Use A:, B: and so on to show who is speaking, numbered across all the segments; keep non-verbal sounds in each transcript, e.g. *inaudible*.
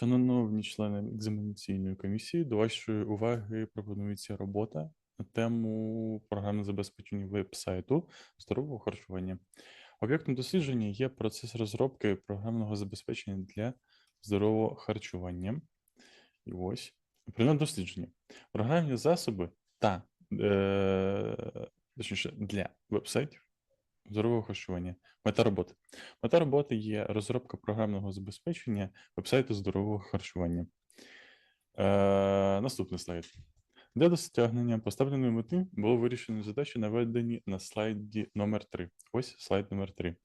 A: Шановні члени екзаменаційної комісії, до вашої уваги пропонується робота на тему програмне забезпечення веб-сайту здорового харчування. Об'єктом дослідження є процес розробки програмного забезпечення для здорового харчування. І ось предмет дослідження. Програмні засоби та е, точніше для веб-сайтів здорового харчування. Мета роботи. Мета роботи є розробка програмного забезпечення вебсайту здорового харчування. Е, наступний слайд. Для досягнення поставленої мети було вирішено задачі, наведені на слайді номер 3 Ось слайд номер 3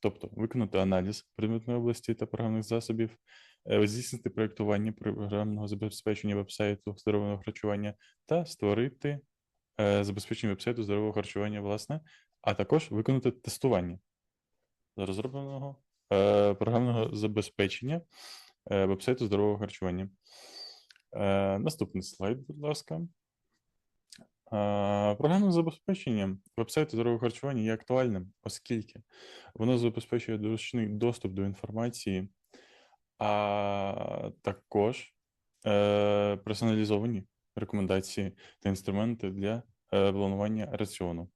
A: Тобто виконати аналіз предметної області та програмних засобів, е, здійснити проєктування програмного забезпечення вебсайту здорового харчування та створити е, забезпечення вебсайту здорового харчування, власне, а також виконати тестування розробленого е, програмного забезпечення е, вебсайту здорового харчування. Е, наступний слайд, будь ласка. Е, програмне забезпечення вебсайту здорового харчування є актуальним, оскільки воно забезпечує зручний доступ до інформації, а також е, персоналізовані рекомендації та інструменти для е, планування раціону.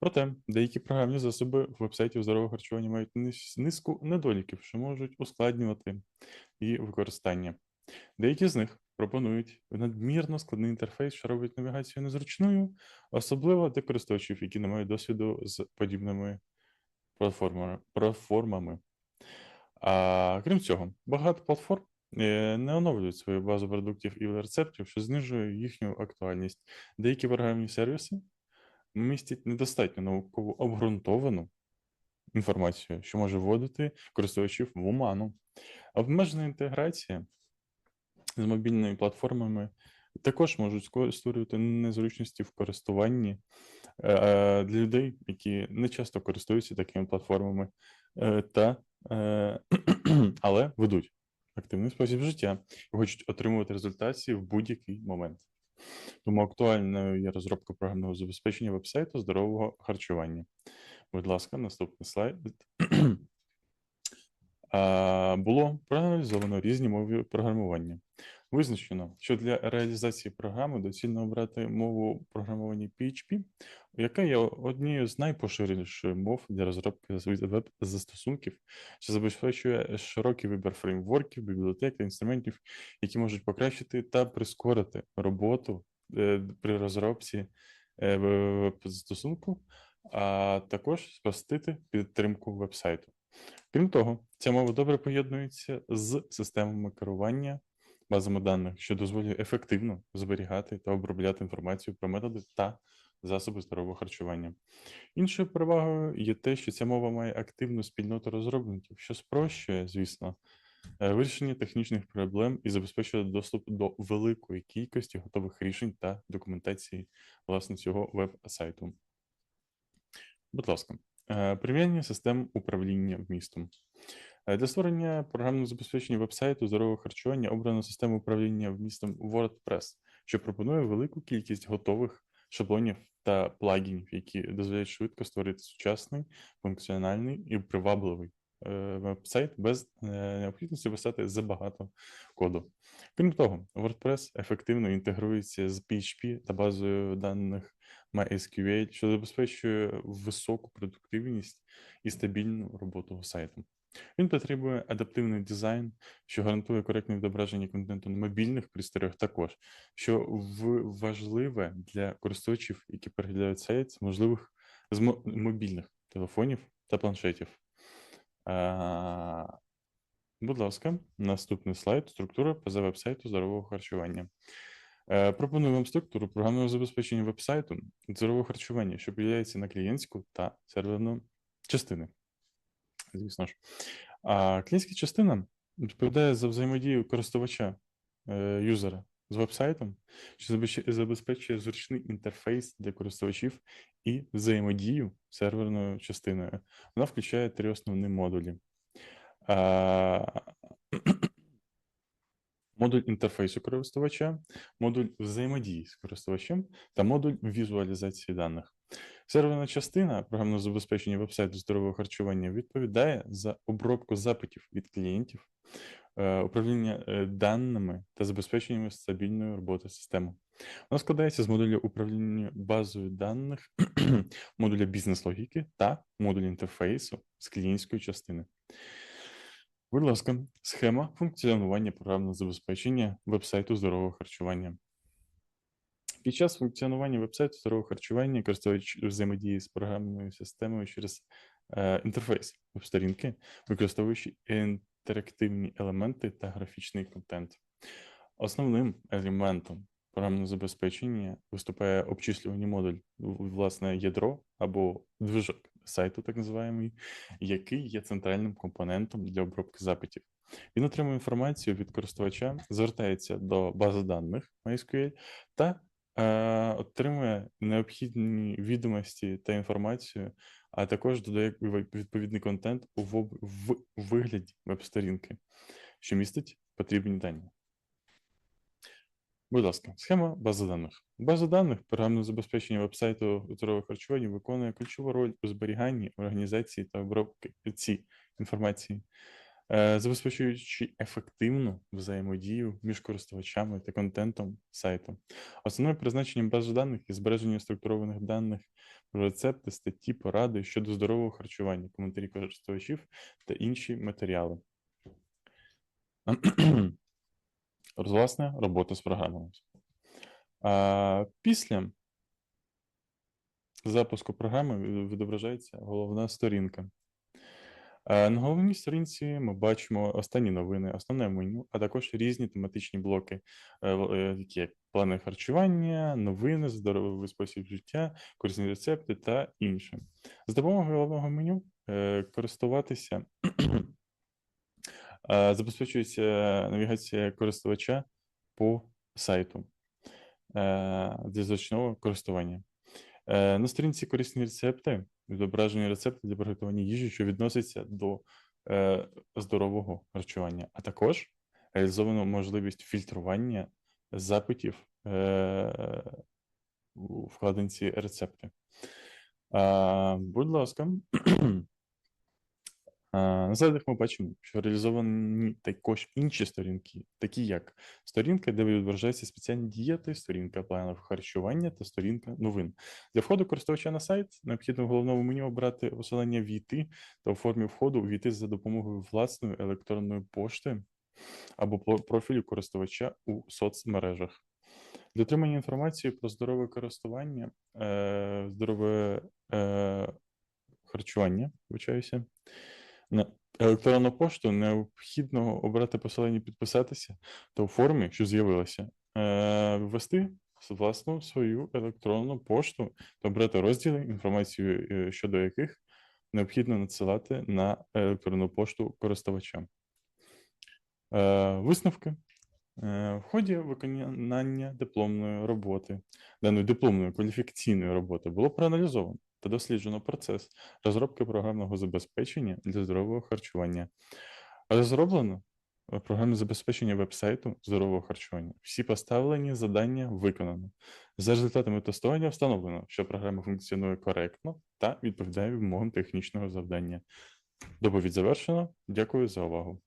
A: Проте деякі програмні засоби в вебсайті здорового харчування мають низку недоліків, що можуть ускладнювати її використання. Деякі з них пропонують надмірно складний інтерфейс, що робить навігацію незручною, особливо для користувачів, які не мають досвіду з подібними платформами. платформами. А крім цього, багато платформ е, не оновлюють свою базу продуктів і рецептів, що знижує їхню актуальність. Деякі програмні сервіси містять недостатньо науково обґрунтовану інформацію, що може вводити користувачів в оману. Обмежена інтеграція з мобільними платформами також можуть створювати незручності в користуванні е, для людей, які не часто користуються такими платформами, е, та, е, *clears throat* але ведуть активний спосіб життя і хочуть отримувати результації в будь-який момент. Тому актуальною є розробка програмного забезпечення вебсайту здорового харчування. Будь ласка, наступний слайд. *clears throat* Було проаналізовано різні мови програмування. Визначено, що для реалізації програми доцільно обрати мову програмування PHP, яка є однією з найпоширеніших мов для розробки веб-застосунків, що забезпечує широкий вибір фреймворків, бібліотек та інструментів, які можуть покращити та прискорити роботу е, при розробці е, веб-застосунку, а також спростити підтримку вебсайту. Крім того, ця мова добре поєднується з системами керування базами даних, що дозволює ефективно зберігати та обробляти інформацію про методи та засоби здорового харчування. Іншою перевагою є те, що ця мова має активну спільноту розробників, що спрощує, звісно, е, вирішення технічних проблем і забезпечує доступ до великої кількості готових рішень та документації власне цього веб-сайту. Будь ласка, е, систем управління вмістом. Е, Для створення програмного забезпечення вебсайту здорового харчування обрано систему управління вмістом WordPress, що пропонує велику кількість готових шаблонів та плагінів, які дозволяють швидко створити сучасний, функціональний і привабливий е, веб-сайт без е, необхідності писати забагато коду. Крім того, WordPress ефективно інтегрується з PHP та базою даних MySQL, що забезпечує високу продуктивність і стабільну роботу сайту. Він потребує адаптивний дизайн, що гарантує коректне відображення контенту на мобільних пристроях також, що важливе для користувачів, які переглядають сайт з можливих з мобільних телефонів та планшетів. А, будь ласка, наступний слайд. Структура ПЗ вебсайту здорового харчування. Е, Пропоную вам структуру програмного забезпечення вебсайту здорового харчування, що поділяється на клієнтську та серверну частини. Звісно ж. А клієнтська частина відповідає за взаємодію користувача е, юзера з вебсайтом, що забезпечує- зручний інтерфейс для користувачів і взаємодію з серверною частиною. Вона включає три основні модулі. *clears throat* Модуль інтерфейсу користувача, модуль взаємодії з користувачем та модуль візуалізації даних. Серверна частина програмного забезпечення вебсайту здорового харчування відповідає за обробку запитів від клієнтів, е, управління е, даними та забезпеченням стабільної роботи системи. Вона складається з модуля управління базою даних, *clears throat* модуля бізнес-логіки та модуля інтерфейсу з клієнтської частини. Будь ласка, схема функціонування програмного забезпечення вебсайту здорового харчування. Під час функціонування вебсайту здорового харчування користувач взаємодіє з програмною системою через е, інтерфейс веб-сторінки, використовуючи інтерактивні елементи та графічний контент. Основним елементом програмного забезпечення виступає обчислювальний модуль, власне, ядро або движок сайту, так називаємий, який є центральним компонентом для обробки запитів. Він отримує інформацію від користувача, звертається до бази даних MySQL та отримує необхідні відомості та інформацію, а також додає відповідний контент у в вигляді веб-сторінки, що містить потрібні дані. Будь ласка, схема бази даних. База даних програмне забезпечення вебсайту здорового харчування виконує ключову роль у зберіганні, організації та обробки ці інформації, забезпечуючи ефективну взаємодію між користувачами та контентом сайту. Основним призначенням бази даних є збереження структурованих даних про рецепти, статті, поради щодо здорового харчування, коментарі користувачів та інші матеріали. *clears throat* Власне, робота з програмами. Після запуску програми відображається головна сторінка. А, На головній сторінці ми бачимо останні новини, основне меню, а також різні тематичні блоки, е, е, такі як плани харчування, новини, здоровий спосіб життя, корисні рецепти та інше. З допомогою головного меню е, користуватися е, забезпечується навігація користувача по сайту е, для зручного користування. Е, На сторінці корисні рецепти, відображені рецепти для приготування їжі, що відносяться до е, здорового харчування, а також реалізовано можливість фільтрування запитів е, у вкладинці рецепти. Будь ласка. На слайдах ми бачимо, що реалізовані також інші сторінки, такі як сторінка, де відображаються спеціальні дієти, сторінка планів харчування та сторінка новин. Для входу користувача на сайт необхідно в головному меню обрати посилання війти та у формі входу увійти за допомогою власної електронної пошти або профілю користувача у соцмережах. Для отримання інформації про здорове користування, е, здорове е, харчування, вибачаюся, на електронну пошту необхідно обрати посилання підписатися та у формі, що з'явилася, е, ввести власну свою електронну пошту та обрати розділи, інформацію е, щодо яких необхідно надсилати на електронну пошту користувача. Е, Висновки. В ході виконання дипломної роботи, даної дипломної кваліфікаційної роботи було проаналізовано та досліджено процес розробки програмного забезпечення для здорового харчування. Розроблено е, програмне забезпечення вебсайту здорового харчування. Всі поставлені завдання виконано. За результатами тестування встановлено, що програма функціонує коректно та відповідає вимогам технічного завдання. Доповідь завершено. Дякую за увагу.